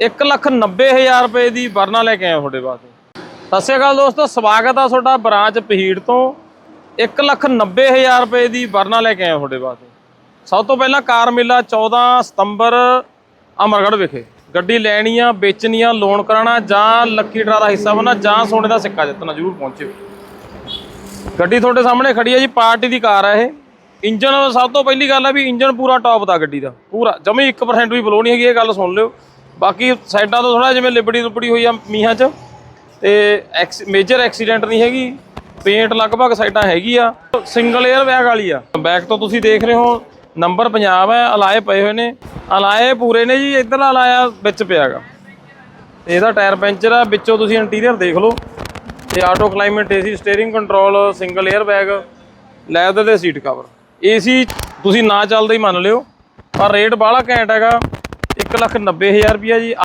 190000 ਰੁਪਏ ਦੀ ਵਰਨਾ ਲੈ ਕੇ ਆਇਆ ਤੁਹਾਡੇ ਵਾਸਤੇ। ਸਤਿ ਸ਼੍ਰੀ ਅਕਾਲ ਦੋਸਤੋ, ਸਵਾਗਤ ਆ ਤੁਹਾਡਾ ਬ੍ਰਾਂਚ ਪਹੀੜ ਤੋਂ। 190000 ਰੁਪਏ ਦੀ ਵਰਨਾ ਲੈ ਕੇ ਆਇਆ ਤੁਹਾਡੇ ਵਾਸਤੇ। ਸਭ ਤੋਂ ਪਹਿਲਾਂ ਕਾਰ ਮੇਲਾ 14 ਸਤੰਬਰ, ਅਮਰਗੜ੍ਹ ਵਿਖੇ। ਗੱਡੀ ਲੈਣੀ ਆ ਵੇਚਣੀ ਆ ਲੋਨ ਕਰਾਉਣਾ ਜਾਂ ਲੱਕੀ ਡਰਾ ਦਾ ਹਿੱਸਾ ਬਣਨਾ ਜਾਂ ਸੋਨੇ ਦਾ ਸਿੱਕਾ ਜਿੱਤਣਾ, ਜ਼ਰੂਰ ਪਹੁੰਚਿਓ। ਗੱਡੀ ਤੁਹਾਡੇ ਸਾਹਮਣੇ ਖੜੀ ਹੈ ਜੀ, ਪਾਰਟੀ ਦੀ ਕਾਰ ਹੈ ਇਹ। ਇੰਜਨ ਸਭ ਤੋਂ ਪਹਿਲੀ ਗੱਲ ਹੈ ਵੀ ਇੰਜਨ ਪੂਰਾ ਟੌਪ ਦਾ ਗੱਡੀ ਦਾ। ਪੂਰਾ, ਜਮੀ 1% ਵੀ ਬਲੋ ਨਹੀਂ ਹੈਗੀ, ਇਹ ਗੱਲ ਸੁਣ ਲਿਓ। ਬਾਕੀ ਸਾਈਡਾਂ ਤੋਂ ਥੋੜਾ ਜਿਵੇਂ ਲਿਬੜੀ ਲੁਬੜੀ ਹੋਈ ਆ ਮੀਹਾਂ 'ਚ, ਤੇ ਮੇਜਰ ਐਕਸੀਡੈਂਟ ਨਹੀਂ ਹੈਗੀ, ਪੇਂਟ ਲਗਭਗ ਸਾਈਡਾਂ ਹੈਗੀ ਆ। ਸਿੰਗਲ 에ਅਰ ਬੈਗ ਵਾਲੀ ਆ। ਬੈਕ ਤੋਂ ਤੁਸੀਂ ਦੇਖ ਰਹੇ ਹੋ ਨੰਬਰ ਪੰਜਾਬ ਹੈ, ਅਲਾਏ ਪਏ ਹੋਏ ਨੇ। ਅਲਾਏ ਪੂਰੇ ਨੇ ਜੀ, ਇੱਧਰਲਾ ਅਲਾਇਆ ਵਿੱਚ ਪਿਆਗਾ ਤੇ ਇਹਦਾ ਟਾਇਰ ਪੈਂਚਰ ਆ, ਵਿੱਚੋਂ ਤੁਸੀਂ ਇੰਟੀਰੀਅਰ ਦੇਖ ਲਓ। ਤੇ auto climate AC steering control single air bag leather ਦੇ ਸੀਟ ਕਵਰ ਏਸੀ ਤੁਸੀਂ ਨਾ ਚੱਲਦਾ ਹੀ ਮੰਨ ਲਿਓ, ਪਰ ਰੇਟ ਬਾਹਲਾ ਘੈਂਟ ਹੈਗਾ। 190000 ਰੁਪਿਆ ਜੀ।